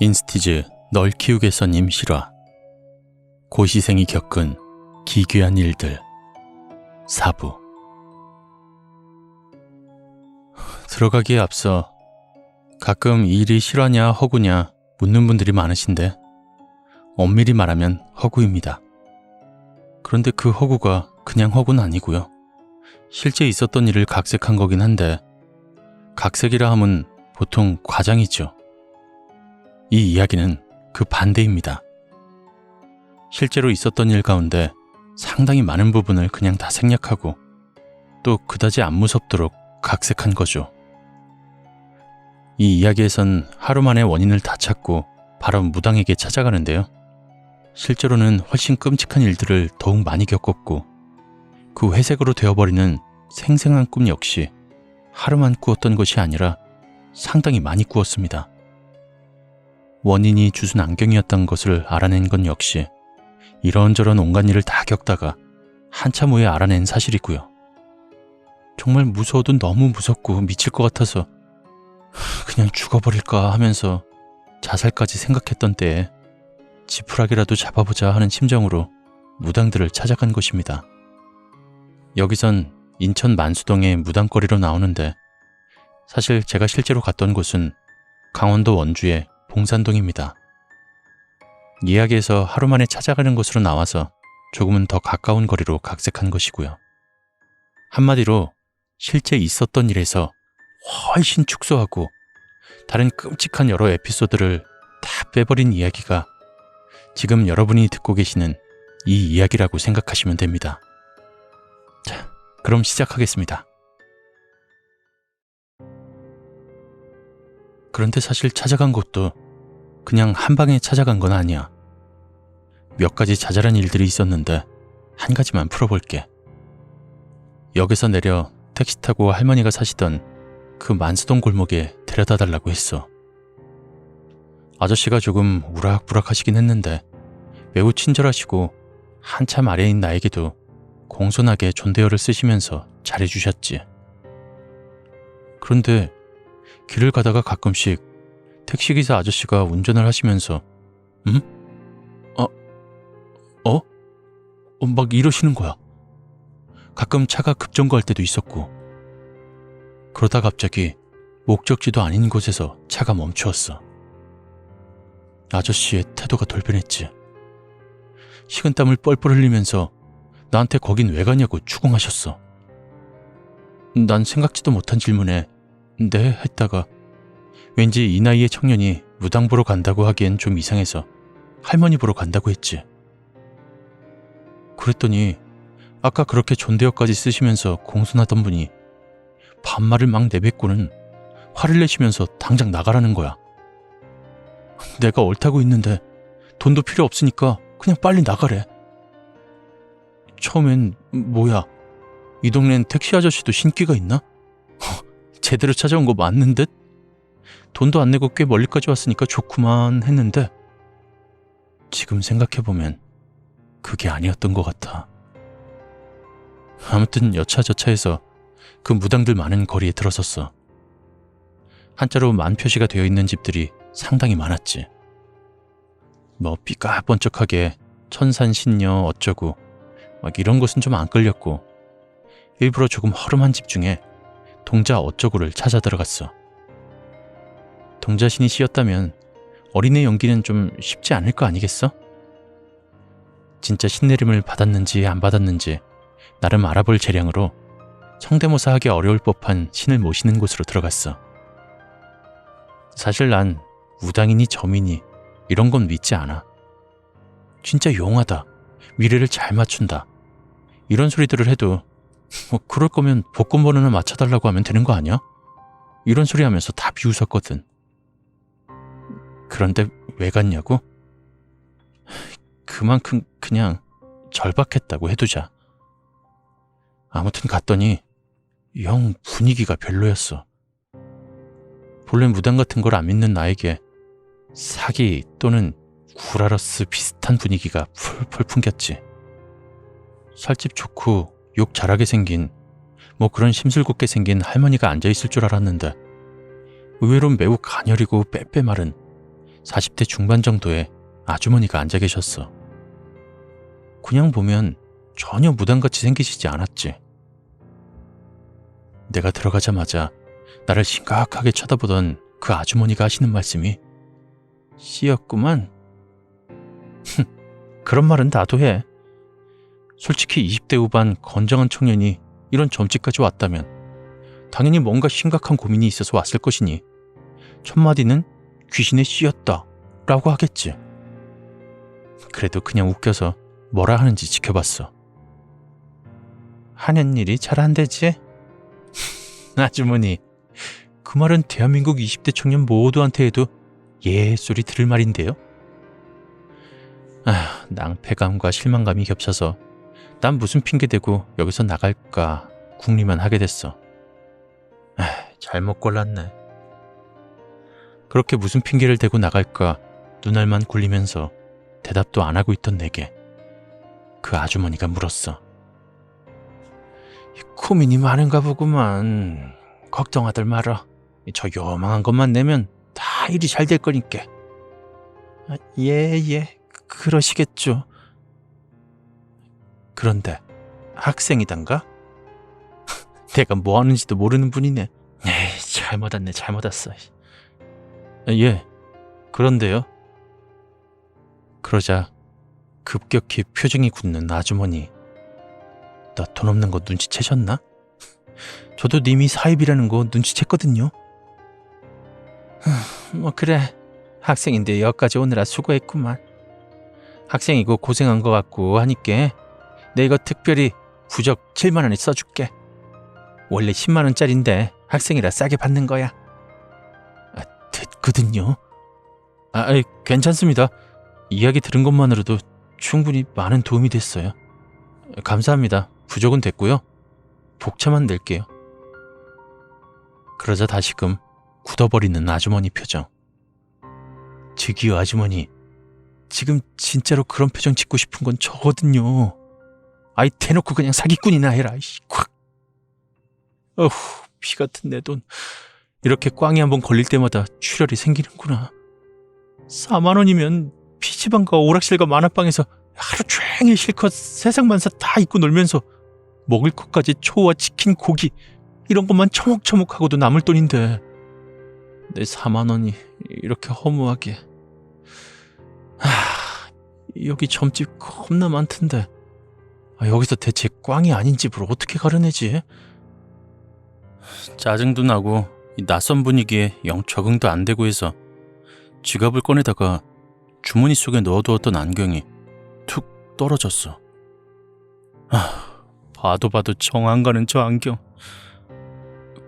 인스티즈 널 키우겠어님 실화 고시생이 겪은 기괴한 일들 사부 들어가기에 앞서 가끔 이 일이 실화냐 허구냐 묻는 분들이 많으신데 엄밀히 말하면 허구입니다. 그런데 그 허구가 그냥 허구는 아니고요. 실제 있었던 일을 각색한 거긴 한데 각색이라 함은 보통 과장이죠. 이 이야기는 그 반대입니다. 실제로 있었던 일 가운데 상당히 많은 부분을 그냥 다 생략하고 또 그다지 안 무섭도록 각색한 거죠. 이 이야기에선 하루 만에 원인을 다 찾고 바로 무당에게 찾아가는데요. 실제로는 훨씬 끔찍한 일들을 더욱 많이 겪었고 그 회색으로 되어버리는 생생한 꿈 역시 하루만 꾸었던 것이 아니라 상당히 많이 꾸었습니다. 원인이 주순 안경이었던 것을 알아낸 건 역시 이런저런 온갖 일을 다 겪다가 한참 후에 알아낸 사실이고요. 정말 무서워도 너무 무섭고 미칠 것 같아서 그냥 죽어버릴까 하면서 자살까지 생각했던 때에 지푸라기라도 잡아보자 하는 심정으로 무당들을 찾아간 것입니다. 여기선 인천 만수동의 무당거리로 나오는데 사실 제가 실제로 갔던 곳은 강원도 원주의 봉산동입니다. 이야기에서 하루 만에 찾아가는 곳으로 나와서 조금은 더 가까운 거리로 각색한 것이고요. 한마디로 실제 있었던 일에서 훨씬 축소하고 다른 끔찍한 여러 에피소드를 다 빼버린 이야기가 지금 여러분이 듣고 계시는 이 이야기라고 생각하시면 됩니다. 자, 그럼 시작하겠습니다. 그런데 사실 찾아간 곳도 그냥 한 방에 찾아간 건 아니야. 몇 가지 자잘한 일들이 있었는데 한 가지만 풀어볼게. 역에서 내려 택시 타고 할머니가 사시던 그 만수동 골목에 데려다 달라고 했어. 아저씨가 조금 우락부락 하시긴 했는데 매우 친절하시고 한참 아래인 나에게도 공손하게 존대어를 쓰시면서 잘해주셨지. 그런데 길을 가다가 가끔씩 택시기사 아저씨가 운전을 하시면서 음? 어? 어? 어? 막 이러시는 거야. 가끔 차가 급정거할 때도 있었고 그러다 갑자기 목적지도 아닌 곳에서 차가 멈추었어. 아저씨의 태도가 돌변했지. 식은땀을 뻘뻘 흘리면서 나한테 거긴 왜 가냐고 추궁하셨어. 난 생각지도 못한 질문에 네 했다가 왠지 이 나이의 청년이 무당 보러 간다고 하기엔 좀 이상해서 할머니 보러 간다고 했지. 그랬더니 아까 그렇게 존대어까지 쓰시면서 공손하던 분이 반말을 막 내뱉고는 화를 내시면서 당장 나가라는 거야. 내가 옳다고 있는데 돈도 필요 없으니까 그냥 빨리 나가래. 처음엔 뭐야? 이 동네엔 택시 아저씨도 신기가 있나? 제대로 찾아온 거 맞는 듯? 돈도 안 내고 꽤 멀리까지 왔으니까 좋구만 했는데 지금 생각해보면 그게 아니었던 것 같아. 아무튼 여차저차해서 그 무당들 많은 거리에 들어섰어. 한자로 만 표시가 되어 있는 집들이 상당히 많았지. 뭐 삐까번쩍하게 천산신녀 어쩌고 막 이런 곳은 좀 안 끌렸고 일부러 조금 허름한 집 중에 동자 어쩌고를 찾아 들어갔어. 동자신이 씨였다면 어린애 연기는 좀 쉽지 않을 거 아니겠어? 진짜 신내림을 받았는지 안 받았는지 나름 알아볼 재량으로 성대모사 하기 어려울 법한 신을 모시는 곳으로 들어갔어. 사실 난 우당이니 점이니 이런 건 믿지 않아. 진짜 용하다. 미래를 잘 맞춘다. 이런 소리들을 해도 뭐 그럴 거면 복권 번호나 맞춰달라고 하면 되는 거 아니야? 이런 소리 하면서 다 비웃었거든. 그런데 왜 갔냐고? 그만큼 그냥 절박했다고 해두자. 아무튼 갔더니 영 분위기가 별로였어. 본래 무당 같은 걸 안 믿는 나에게 사기 또는 구라러스 비슷한 분위기가 풀풀 풍겼지. 살집 좋고 욕 잘하게 생긴 뭐 그런 심술궂게 생긴 할머니가 앉아있을 줄 알았는데 의외로 매우 가녀리고 빼빼마른 40대 중반 정도의 아주머니가 앉아 계셨어. 그냥 보면 전혀 무당같이 생기시지 않았지. 내가 들어가자마자 나를 심각하게 쳐다보던 그 아주머니가 하시는 말씀이 씨였구만. 그런 말은 나도 해. 솔직히 20대 후반 건장한 청년이 이런 점집까지 왔다면 당연히 뭔가 심각한 고민이 있어서 왔을 것이니 첫 마디는 귀신의 씨였다 라고 하겠지. 그래도 그냥 웃겨서 뭐라 하는지 지켜봤어. 하는 일이 잘 안 되지? 아주머니, 그 말은 대한민국 20대 청년 모두한테 해도 예 소리 들을 말인데요. 아, 낭패감과 실망감이 겹쳐서 난 무슨 핑계 대고 여기서 나갈까 궁리만 하게 됐어. 아, 잘못 골랐네. 그렇게 무슨 핑계를 대고 나갈까 눈알만 굴리면서 대답도 안 하고 있던 내게 그 아주머니가 물었어. 고민이 많은가 보구만. 걱정하들 말아. 저 요망한 것만 내면 다 일이 잘 될 거니까. 아, 예, 예. 그러시겠죠. 그런데 학생이단가? 내가 뭐 하는지도 모르는 분이네. 에이, 잘못 왔네, 잘못 왔어. 아, 예, 그런데요. 그러자 급격히 표정이 굳는 아주머니. 나 돈 없는 거 눈치채셨나? 저도 님이 사입이라는 거 눈치챘거든요. 흠, 뭐 그래, 학생인데 여기까지 오느라 수고했구만. 학생이고 고생한 것 같고 하니까 내 이거 특별히 부적 7만 원에 써줄게. 원래 10만 원짜린데 학생이라 싸게 받는 거야. 아, 됐거든요. 아, 괜찮습니다. 이야기 들은 것만으로도 충분히 많은 도움이 됐어요. 감사합니다. 부족은 됐고요. 복차만 낼게요. 그러자 다시금 굳어버리는 아주머니 표정. 저기요 아주머니. 지금 진짜로 그런 표정 짓고 싶은 건 저거든요. 아이 대놓고 그냥 사기꾼이나 해라. 이씨, 콱. 어후 피 같은 내 돈. 이렇게 꽝이 한번 걸릴 때마다 출혈이 생기는구나. 4만 원이면 PC방과 오락실과 만화방에서 하루 종일 실컷 세상만사 다 입고 놀면서 먹을 것까지 초와 치킨, 고기 이런 것만 처먹처먹하고도 남을 돈인데 내 4만 원이 이렇게 허무하게 하, 여기 점집 겁나 많던데 아, 여기서 대체 꽝이 아닌 집을 어떻게 가려내지? 짜증도 나고 이 낯선 분위기에 영 적응도 안 되고 해서 지갑을 꺼내다가 주머니 속에 넣어두었던 안경이 툭 떨어졌어. 아, 봐도 봐도 정 안 가는 저 안경.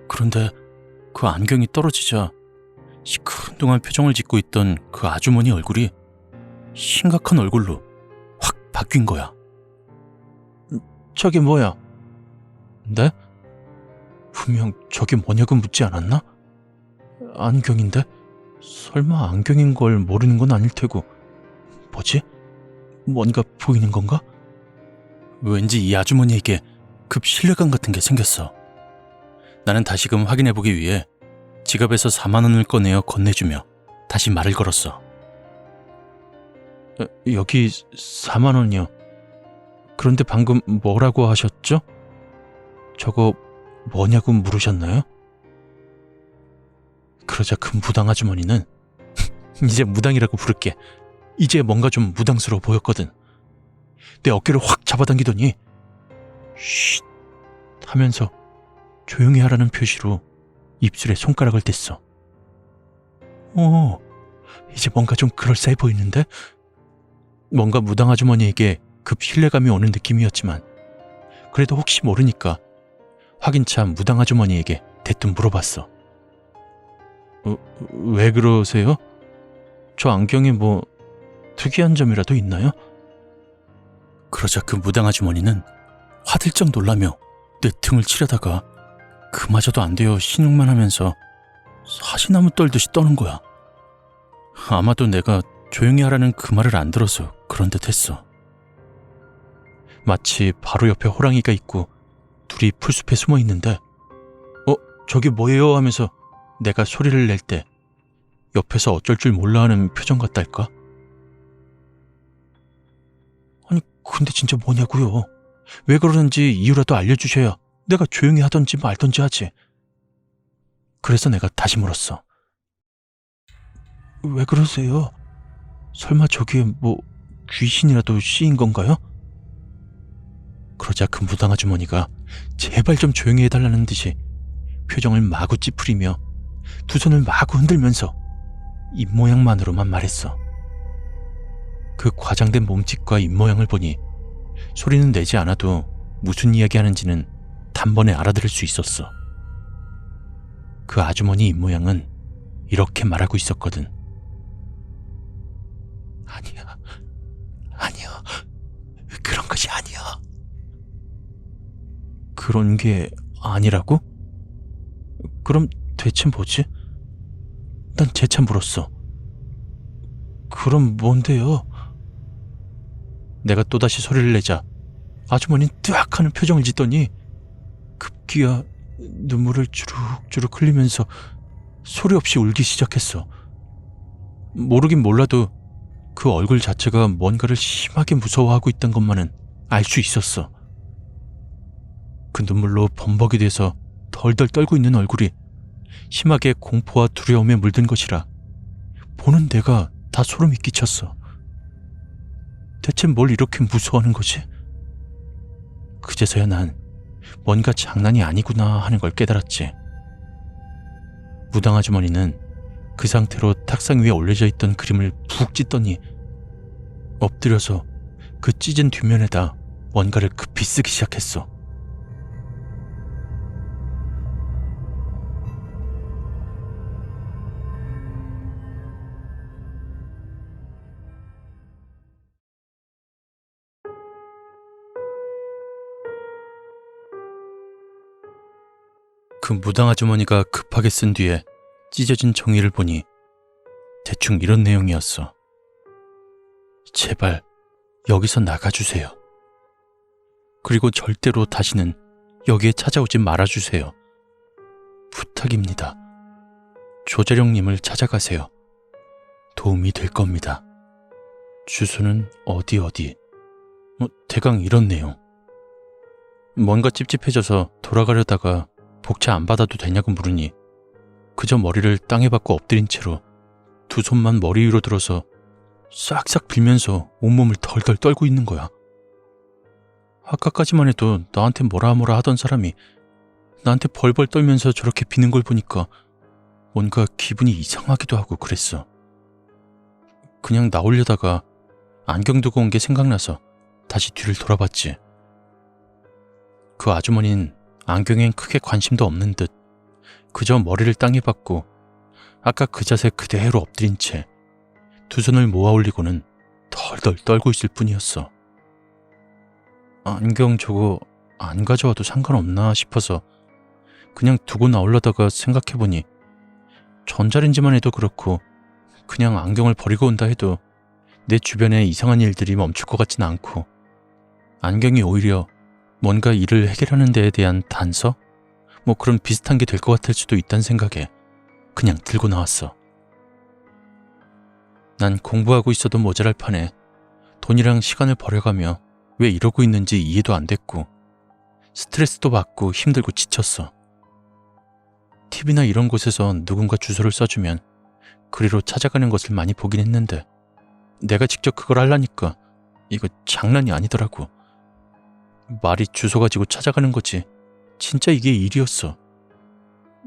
그런데 그 안경이 떨어지자 시큰둥한 표정을 짓고 있던 그 아주머니 얼굴이 심각한 얼굴로 확 바뀐 거야. 저게 뭐야? 네? 분명 저게 뭐냐고 묻지 않았나? 안경인데? 설마 안경인 걸 모르는 건 아닐 테고. 뭐지? 뭔가 보이는 건가? 왠지 이 아주머니에게 급 신뢰감 같은 게 생겼어. 나는 다시금 확인해보기 위해 지갑에서 4만 원을 꺼내어 건네주며 다시 말을 걸었어. 어, 여기 4만 원이요. 그런데 방금 뭐라고 하셨죠? 저거 뭐냐고 물으셨나요? 그러자 그 무당 아주머니는 이제 무당이라고 부를게. 이제 뭔가 좀 무당스러워 보였거든. 내 어깨를 확 잡아당기더니 쉿 하면서 조용히 하라는 표시로 입술에 손가락을 댔어. 오, 이제 뭔가 좀 그럴싸해 보이는데? 뭔가 무당 아주머니에게 급 신뢰감이 오는 느낌이었지만 그래도 혹시 모르니까 확인차 무당 아주머니에게 대뜸 물어봤어. 어, 왜 그러세요? 저 안경에 뭐 특이한 점이라도 있나요? 그러자 그 무당 아주머니는 화들짝 놀라며 내 등을 치려다가 그마저도 안 되어 신용만 하면서 사시나무 떨듯이 떠는 거야. 아마도 내가 조용히 하라는 그 말을 안 들어서 그런 듯 했어. 마치 바로 옆에 호랑이가 있고 둘이 풀숲에 숨어 있는데, 어, 저기 뭐예요? 하면서 내가 소리를 낼 때 옆에서 어쩔 줄 몰라 하는 표정 같달까? 아니, 근데 진짜 뭐냐고요? 왜 그러는지 이유라도 알려주셔야 내가 조용히 하던지 말던지 하지. 그래서 내가 다시 물었어. 왜 그러세요? 설마 저기에 뭐 귀신이라도 씌인 건가요? 그러자 그 무당 아주머니가 제발 좀 조용히 해달라는 듯이 표정을 마구 찌푸리며 두 손을 마구 흔들면서 입모양만으로만 말했어. 그 과장된 몸짓과 입모양을 보니 소리는 내지 않아도 무슨 이야기 하는지는 단번에 알아들을 수 있었어. 그 아주머니 입모양은 이렇게 말하고 있었거든. 아니야, 아니야, 그런 것이 아니야. 그런 게 아니라고? 그럼 대체 뭐지? 난 재차 물었어. 그럼 뭔데요? 내가 또다시 소리를 내자 아주머니는 뜨악 하는 표정을 짓더니 급기야 눈물을 주룩주룩 흘리면서 소리 없이 울기 시작했어. 모르긴 몰라도 그 얼굴 자체가 뭔가를 심하게 무서워하고 있던 것만은 알 수 있었어. 그 눈물로 범벅이 돼서 덜덜 떨고 있는 얼굴이 심하게 공포와 두려움에 물든 것이라 보는 내가 다 소름이 끼쳤어. 대체 뭘 이렇게 무서워하는 거지? 그제서야 난 뭔가 장난이 아니구나 하는 걸 깨달았지. 무당 아주머니는 그 상태로 탁상 위에 올려져 있던 그림을 푹 찢더니 엎드려서 그 찢은 뒷면에다 뭔가를 급히 쓰기 시작했어. 그 무당 아주머니가 급하게 쓴 뒤에 찢어진 종이를 보니 대충 이런 내용이었어. 제발 여기서 나가주세요. 그리고 절대로 다시는 여기에 찾아오지 말아주세요. 부탁입니다. 조재령님을 찾아가세요. 도움이 될 겁니다. 주소는 어디 어디. 뭐 대강 이런 내용. 뭔가 찝찝해져서 돌아가려다가 복차 안 받아도 되냐고 물으니 그저 머리를 땅에 박고 엎드린 채로 두 손만 머리 위로 들어서 싹싹 빌면서 온몸을 덜덜 떨고 있는 거야. 아까까지만 해도 나한테 뭐라 뭐라 하던 사람이 나한테 벌벌 떨면서 저렇게 비는 걸 보니까 뭔가 기분이 이상하기도 하고 그랬어. 그냥 나오려다가 안경 두고 온 게 생각나서 다시 뒤를 돌아봤지. 그 아주머니는 안경엔 크게 관심도 없는 듯 그저 머리를 땅에 박고 아까 그 자세 그대로 엎드린 채 두 손을 모아 올리고는 덜덜 떨고 있을 뿐이었어. 안경 저거 안 가져와도 상관없나 싶어서 그냥 두고 나오려다가 생각해보니 전자레인지만 해도 그렇고 그냥 안경을 버리고 온다 해도 내 주변에 이상한 일들이 멈출 것 같진 않고 안경이 오히려 뭔가 일을 해결하는 데에 대한 단서? 뭐 그런 비슷한 게 될 것 같을 수도 있다는 생각에 그냥 들고 나왔어. 난 공부하고 있어도 모자랄 판에 돈이랑 시간을 버려가며 왜 이러고 있는지 이해도 안 됐고 스트레스도 받고 힘들고 지쳤어. TV나 이런 곳에서 누군가 주소를 써주면 그리로 찾아가는 것을 많이 보긴 했는데 내가 직접 그걸 하려니까 이거 장난이 아니더라고. 말이 주소 가지고 찾아가는 거지. 진짜 이게 일이었어.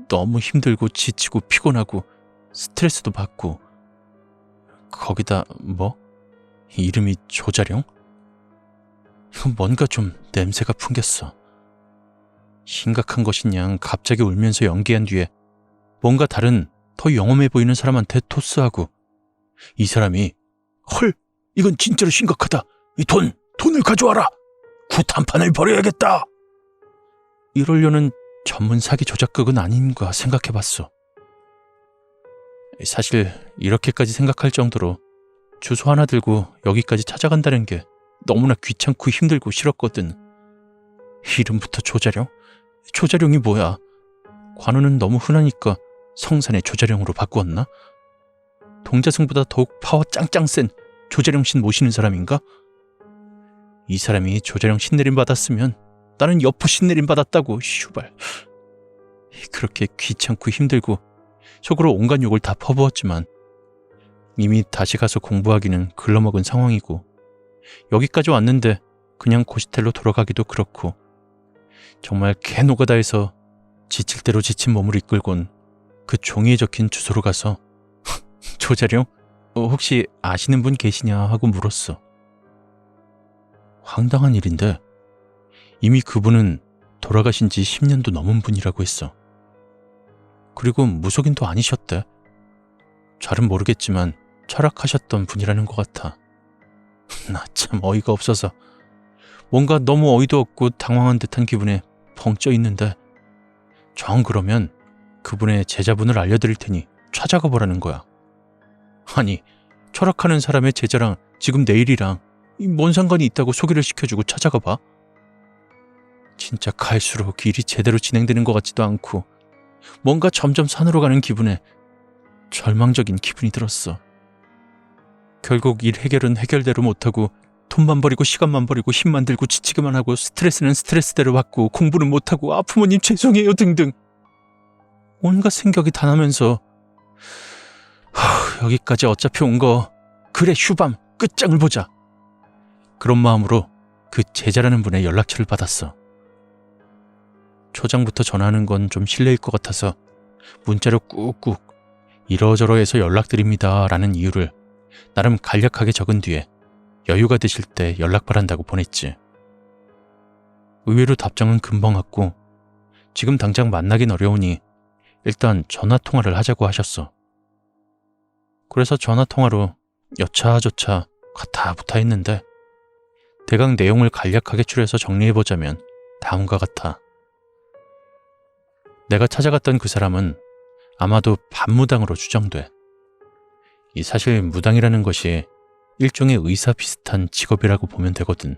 너무 힘들고 지치고 피곤하고 스트레스도 받고 거기다 뭐? 이름이 조자룡? 뭔가 좀 냄새가 풍겼어. 심각한 것이냐 갑자기 울면서 연기한 뒤에 뭔가 다른 더 영험해 보이는 사람한테 토스하고 이 사람이 헐 이건 진짜로 심각하다 이 돈 돈을 가져와라 구탄판을 버려야겠다 이러려는 전문 사기 조작극은 아닌가 생각해봤어 사실 이렇게까지 생각할 정도로 주소 하나 들고 여기까지 찾아간다는 게 너무나 귀찮고 힘들고 싫었거든 이름부터 조자룡? 조자룡이 뭐야 관우는 너무 흔하니까 성산의 조자룡으로 바꾸었나? 동자승보다 더욱 파워 짱짱 센 조재령 신 모시는 사람인가? 이 사람이 조재령 신내림 받았으면 나는 여포 신내림 받았다고 슈발. 그렇게 귀찮고 힘들고 속으로 온갖 욕을 다 퍼부었지만 이미 다시 가서 공부하기는 글러먹은 상황이고 여기까지 왔는데 그냥 고시텔로 돌아가기도 그렇고 정말 개노가다해서 지칠 대로 지친 몸을 이끌곤 그 종이에 적힌 주소로 가서 조자령 어, 혹시 아시는 분 계시냐 하고 물었어. 황당한 일인데 이미 그분은 돌아가신 지 10년도 넘은 분이라고 했어. 그리고 무속인도 아니셨대. 잘은 모르겠지만 철학하셨던 분이라는 것 같아. 나 참 어이가 없어서 뭔가 너무 어이도 없고 당황한 듯한 기분에 펑쪄 있는데 정 그러면 그분의 제자분을 알려드릴 테니 찾아가 보라는 거야. 아니 철학하는 사람의 제자랑 지금 내일이랑 이 뭔 상관이 있다고 소개를 시켜주고 찾아가 봐. 진짜 갈수록 일이 제대로 진행되는 것 같지도 않고 뭔가 점점 산으로 가는 기분에 절망적인 기분이 들었어. 결국 일 해결은 해결대로 못하고 돈만 버리고 시간만 버리고 힘만 들고 지치기만 하고 스트레스는 스트레스대로 받고 공부는 못하고 아 부모님 죄송해요 등등 온갖 생각이 다 나면서 하, 여기까지 어차피 온 거 그래 휴밤 끝장을 보자 그런 마음으로 그 제자라는 분의 연락처를 받았어 초장부터 전화하는 건 좀 실례일 것 같아서 문자로 꾹꾹 이러저러해서 연락드립니다 라는 이유를 나름 간략하게 적은 뒤에 여유가 되실 때 연락 바란다고 보냈지. 의외로 답장은 금방 왔고 지금 당장 만나긴 어려우니 일단 전화 통화를 하자고 하셨어. 그래서 전화 통화로 여차저차 가타부타 했는데 대강 내용을 간략하게 추려서 정리해보자면 다음과 같아. 내가 찾아갔던 그 사람은 아마도 반무당으로 추정돼. 이 사실 무당이라는 것이 일종의 의사 비슷한 직업이라고 보면 되거든.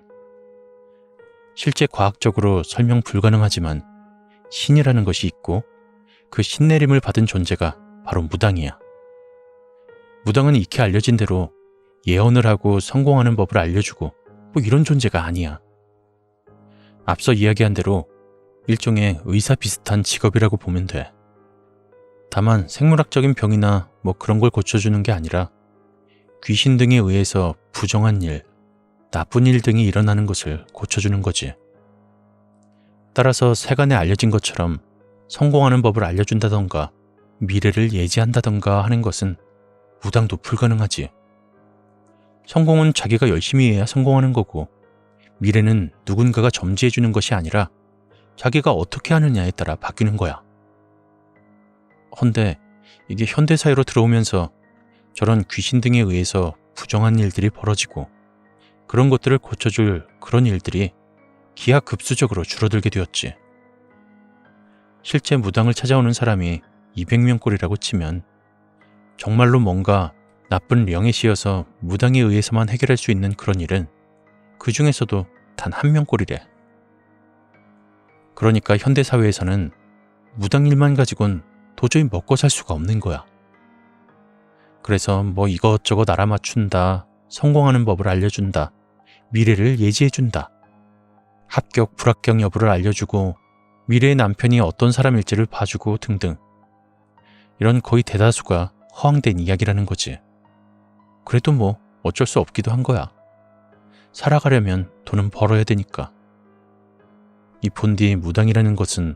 실제 과학적으로 설명 불가능하지만 신이라는 것이 있고 그 신내림을 받은 존재가 바로 무당이야. 무당은 익히 알려진 대로 예언을 하고 성공하는 법을 알려주고 뭐 이런 존재가 아니야. 앞서 이야기한 대로 일종의 의사 비슷한 직업이라고 보면 돼. 다만 생물학적인 병이나 뭐 그런 걸 고쳐주는 게 아니라 귀신 등에 의해서 부정한 일, 나쁜 일 등이 일어나는 것을 고쳐주는 거지. 따라서 세간에 알려진 것처럼 성공하는 법을 알려준다던가 미래를 예지한다던가 하는 것은 무당도 불가능하지. 성공은 자기가 열심히 해야 성공하는 거고 미래는 누군가가 점지해 주는 것이 아니라 자기가 어떻게 하느냐에 따라 바뀌는 거야. 헌데 이게 현대 사회로 들어오면서 저런 귀신 등에 의해서 부정한 일들이 벌어지고 그런 것들을 고쳐줄 그런 일들이 기하급수적으로 줄어들게 되었지. 실제 무당을 찾아오는 사람이 200명꼴이라고 치면 정말로 뭔가 나쁜 령에 씌어서 무당에 의해서만 해결할 수 있는 그런 일은 그 중에서도 단 한 명꼴이래. 그러니까 현대사회에서는 무당 일만 가지곤 도저히 먹고 살 수가 없는 거야. 그래서 뭐 이것저것 알아맞춘다, 성공하는 법을 알려준다, 미래를 예지해준다, 합격, 불합격 여부를 알려주고, 미래의 남편이 어떤 사람일지를 봐주고 등등. 이런 거의 대다수가 허황된 이야기라는 거지. 그래도 뭐 어쩔 수 없기도 한 거야. 살아가려면 돈은 벌어야 되니까. 이 본디 무당이라는 것은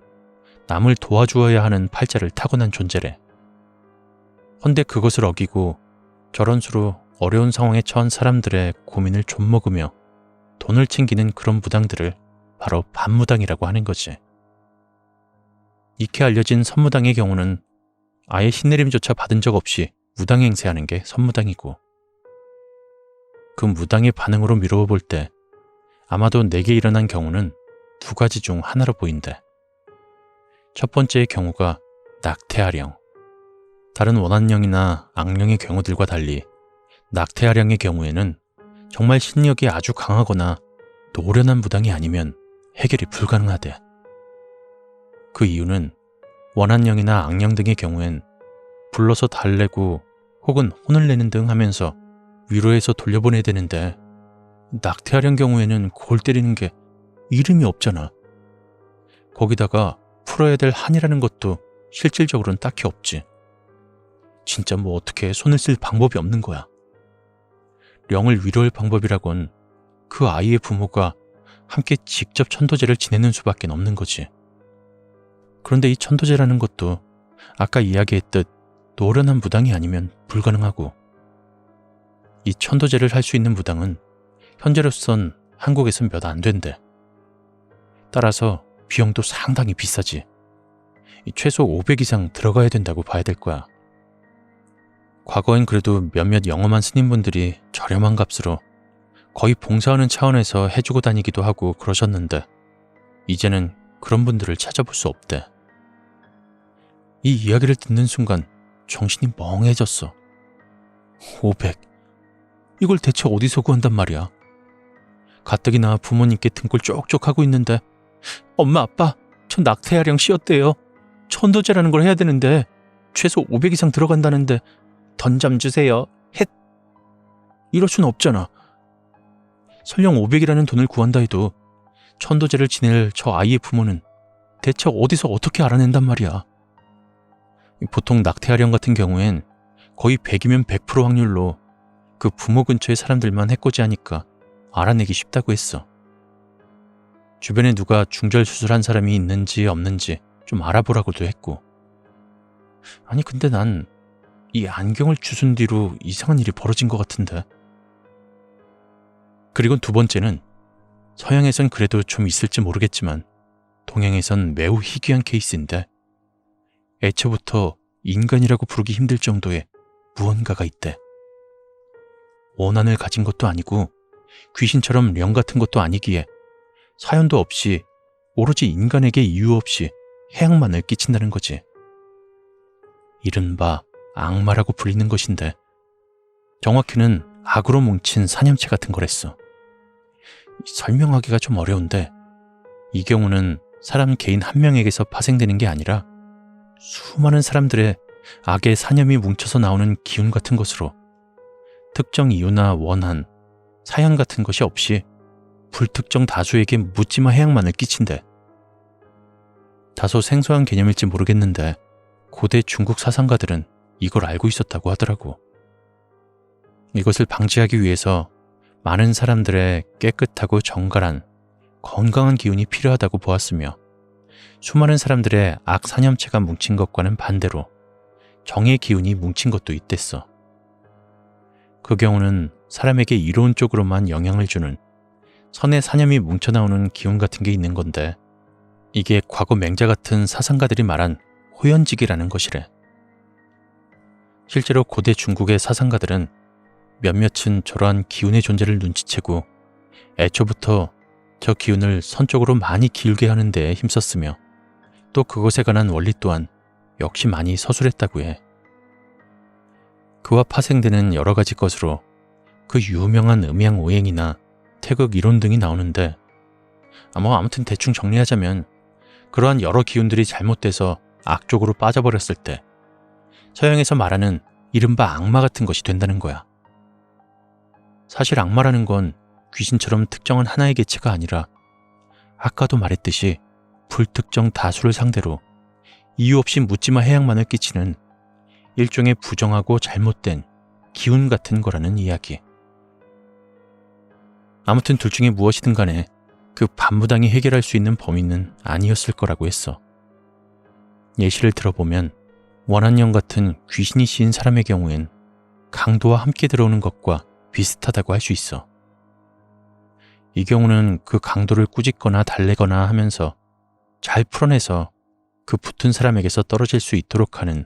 남을 도와주어야 하는 팔자를 타고난 존재래. 헌데 그것을 어기고 저런 수로 어려운 상황에 처한 사람들의 고민을 좀먹으며 돈을 챙기는 그런 무당들을 바로 반무당이라고 하는 거지. 익히 알려진 선무당의 경우는 아예 신내림조차 받은 적 없이 무당 행세하는 게 선무당이고 그 무당의 반응으로 미루어 볼 때 아마도 내게 일어난 경우는 두 가지 중 하나로 보인대. 첫 번째의 경우가 낙태아령. 다른 원한령이나 악령의 경우들과 달리 낙태아령의 경우에는 정말 신력이 아주 강하거나 노련한 무당이 아니면 해결이 불가능하대. 그 이유는 원한령이나 악령 등의 경우엔 불러서 달래고 혹은 혼을 내는 등 하면서 위로해서 돌려보내야 되는데 낙태하려는 경우에는 골 때리는 게 이름이 없잖아. 거기다가 풀어야 될 한이라는 것도 실질적으로는 딱히 없지. 진짜 뭐 어떻게 손을 쓸 방법이 없는 거야. 령을 위로할 방법이라곤 그 아이의 부모가 함께 직접 천도제를 지내는 수밖에 없는 거지. 그런데 이 천도제라는 것도 아까 이야기했듯 노련한 무당이 아니면 불가능하고 이 천도제를 할 수 있는 무당은 현재로선 한국에선 몇 안 된대. 따라서 비용도 상당히 비싸지. 이 최소 500 이상 들어가야 된다고 봐야 될 거야. 과거엔 그래도 몇몇 영험한 스님분들이 저렴한 값으로 거의 봉사하는 차원에서 해주고 다니기도 하고 그러셨는데 이제는 그런 분들을 찾아볼 수 없대. 이 이야기를 듣는 순간 정신이 멍해졌어. 500. 이걸 대체 어디서 구한단 말이야? 가뜩이나 부모님께 등골 쪽쪽 하고 있는데 엄마 아빠 저 낙태아령 씌었대요. 천도제라는 걸 해야 되는데 최소 500 이상 들어간다는데 던좀 주세요. 헷. 이럴 수는 없잖아. 설령 500이라는 돈을 구한다 해도 천도제를 지낼 저 아이의 부모는 대체 어디서 어떻게 알아낸단 말이야. 보통 낙태아령 같은 경우엔 거의 100이면 100% 확률로 그 부모 근처의 사람들만 해코지하니까 알아내기 쉽다고 했어. 주변에 누가 중절 수술한 사람이 있는지 없는지 좀 알아보라고도 했고. 아니 근데 난 이 안경을 주순 뒤로 이상한 일이 벌어진 것 같은데. 그리고 두 번째는 서양에선 그래도 좀 있을지 모르겠지만 동양에선 매우 희귀한 케이스인데 애초부터 인간이라고 부르기 힘들 정도의 무언가가 있대. 원한을 가진 것도 아니고 귀신처럼 령 같은 것도 아니기에 사연도 없이 오로지 인간에게 이유 없이 해악만을 끼친다는 거지. 이른바 악마라고 불리는 것인데 정확히는 악으로 뭉친 사념체 같은 거랬어. 설명하기가 좀 어려운데 이 경우는 사람 개인 한 명에게서 파생되는 게 아니라 수많은 사람들의 악의 사념이 뭉쳐서 나오는 기운 같은 것으로 특정 이유나 원한, 사연 같은 것이 없이 불특정 다수에게 묻지마 해악만을 끼친대. 다소 생소한 개념일지 모르겠는데 고대 중국 사상가들은 이걸 알고 있었다고 하더라고. 이것을 방지하기 위해서 많은 사람들의 깨끗하고 정갈한 건강한 기운이 필요하다고 보았으며 수많은 사람들의 악 사념체가 뭉친 것과는 반대로 정의 기운이 뭉친 것도 있댔어. 그 경우는 사람에게 이로운 쪽으로만 영향을 주는 선의 사념이 뭉쳐나오는 기운 같은 게 있는 건데 이게 과거 맹자 같은 사상가들이 말한 호연직이라는 것이래. 실제로 고대 중국의 사상가들은 몇몇은 저러한 기운의 존재를 눈치채고 애초부터 저 기운을 선쪽으로 많이 기울게 하는 데 힘썼으며 또 그것에 관한 원리 또한 역시 많이 서술했다고 해. 그와 파생되는 여러 가지 것으로 그 유명한 음양 오행이나 태극 이론 등이 나오는데 아뭐 아무튼 대충 정리하자면 그러한 여러 기운들이 잘못돼서 악쪽으로 빠져버렸을 때 서양에서 말하는 이른바 악마 같은 것이 된다는 거야. 사실 악마라는 건 귀신처럼 특정한 하나의 개체가 아니라 아까도 말했듯이 불특정 다수를 상대로 이유 없이 묻지마 해악만을 끼치는 일종의 부정하고 잘못된 기운 같은 거라는 이야기. 아무튼 둘 중에 무엇이든 간에 그 반무당이 해결할 수 있는 범위는 아니었을 거라고 했어. 예시를 들어보면 원한령 같은 귀신이 씌인 사람의 경우엔 강도와 함께 들어오는 것과 비슷하다고 할 수 있어. 이 경우는 그 강도를 꾸짖거나 달래거나 하면서 잘 풀어내서 그 붙은 사람에게서 떨어질 수 있도록 하는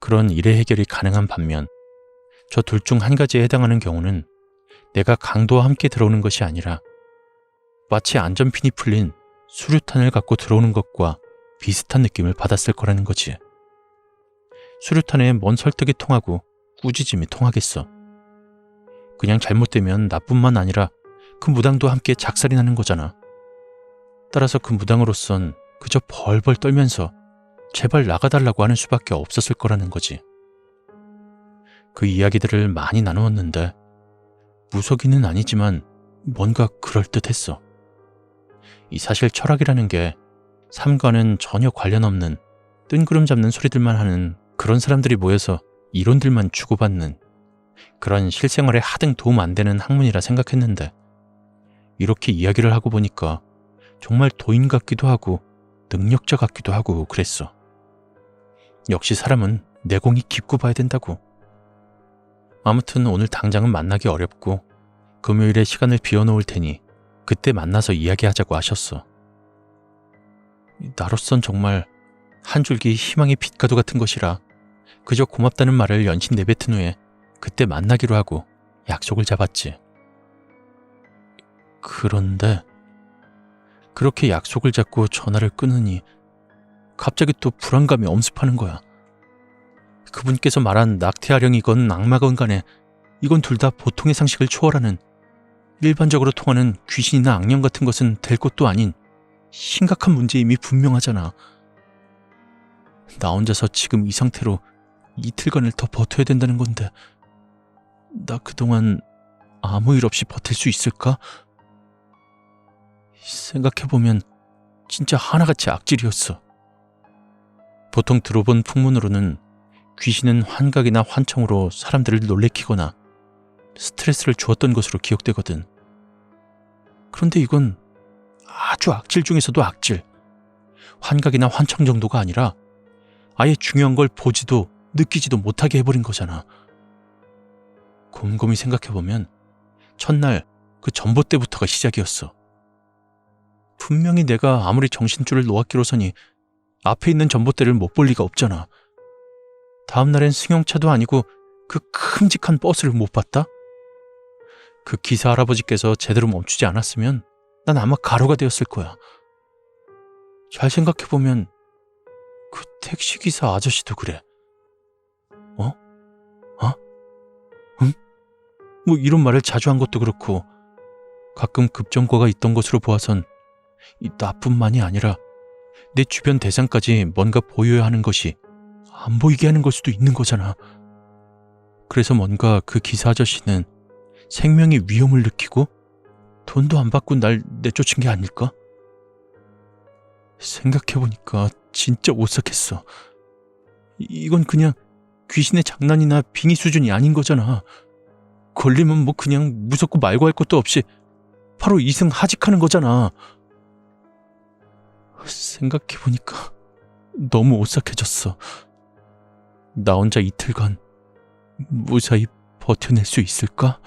그런 일의 해결이 가능한 반면 저 둘 중 한 가지에 해당하는 경우는 내가 강도와 함께 들어오는 것이 아니라 마치 안전핀이 풀린 수류탄을 갖고 들어오는 것과 비슷한 느낌을 받았을 거라는 거지. 수류탄에 뭔 설득이 통하고 꾸짖음이 통하겠어. 그냥 잘못되면 나뿐만 아니라 그 무당도 함께 작살이 나는 거잖아. 따라서 그 무당으로선 그저 벌벌 떨면서 제발 나가달라고 하는 수밖에 없었을 거라는 거지. 그 이야기들을 많이 나누었는데 무속인은 아니지만 뭔가 그럴듯했어. 이 사실 철학이라는 게 삶과는 전혀 관련 없는 뜬구름 잡는 소리들만 하는 그런 사람들이 모여서 이론들만 주고받는 그런 실생활에 하등 도움 안 되는 학문이라 생각했는데 이렇게 이야기를 하고 보니까 정말 도인 같기도 하고 능력자 같기도 하고 그랬어. 역시 사람은 내공이 깊고 봐야 된다고. 아무튼 오늘 당장은 만나기 어렵고 금요일에 시간을 비워놓을 테니 그때 만나서 이야기하자고 하셨어. 나로선 정말 한 줄기 희망의 빛가루 같은 것이라 그저 고맙다는 말을 연신 내뱉은 후에 그때 만나기로 하고 약속을 잡았지. 그런데 그렇게 약속을 잡고 전화를 끊으니 갑자기 또 불안감이 엄습하는 거야. 그분께서 말한 낙태아령이건 악마건 간에 이건 둘 다 보통의 상식을 초월하는 일반적으로 통하는 귀신이나 악령 같은 것은 될 것도 아닌 심각한 문제임이 분명하잖아. 나 혼자서 지금 이 상태로 이틀간을 더 버텨야 된다는 건데 나 그동안 아무 일 없이 버틸 수 있을까? 생각해보면 진짜 하나같이 악질이었어. 보통 들어본 풍문으로는 귀신은 환각이나 환청으로 사람들을 놀래키거나 스트레스를 주었던 것으로 기억되거든. 그런데 이건 아주 악질 중에서도 악질. 환각이나 환청 정도가 아니라 아예 중요한 걸 보지도 느끼지도 못하게 해버린 거잖아. 곰곰이 생각해보면 첫날 그 전봇대부터가 시작이었어. 분명히 내가 아무리 정신줄을 놓았기로서니 앞에 있는 전봇대를 못 볼 리가 없잖아. 다음 날엔 승용차도 아니고 그 큼직한 버스를 못 봤다? 그 기사 할아버지께서 제대로 멈추지 않았으면 난 아마 가로가 되었을 거야. 잘 생각해보면 그 택시기사 아저씨도 그래. 어? 어? 응? 뭐 이런 말을 자주 한 것도 그렇고 가끔 급정거가 있던 것으로 보아선 이 나뿐만이 아니라 내 주변 대상까지 뭔가 보여야 하는 것이 안 보이게 하는 걸 수도 있는 거잖아. 그래서 뭔가 그 기사 아저씨는 생명의 위험을 느끼고 돈도 안 받고 날 내쫓은 게 아닐까? 생각해보니까 진짜 오싹했어. 이- 이건 그냥 귀신의 장난이나 빙의 수준이 아닌 거잖아. 걸리면 뭐 그냥 무섭고 말고 할 것도 없이 바로 이승 하직하는 거잖아. 생각해보니까 너무 오싹해졌어. 나 혼자 이틀간 무사히 버텨낼 수 있을까?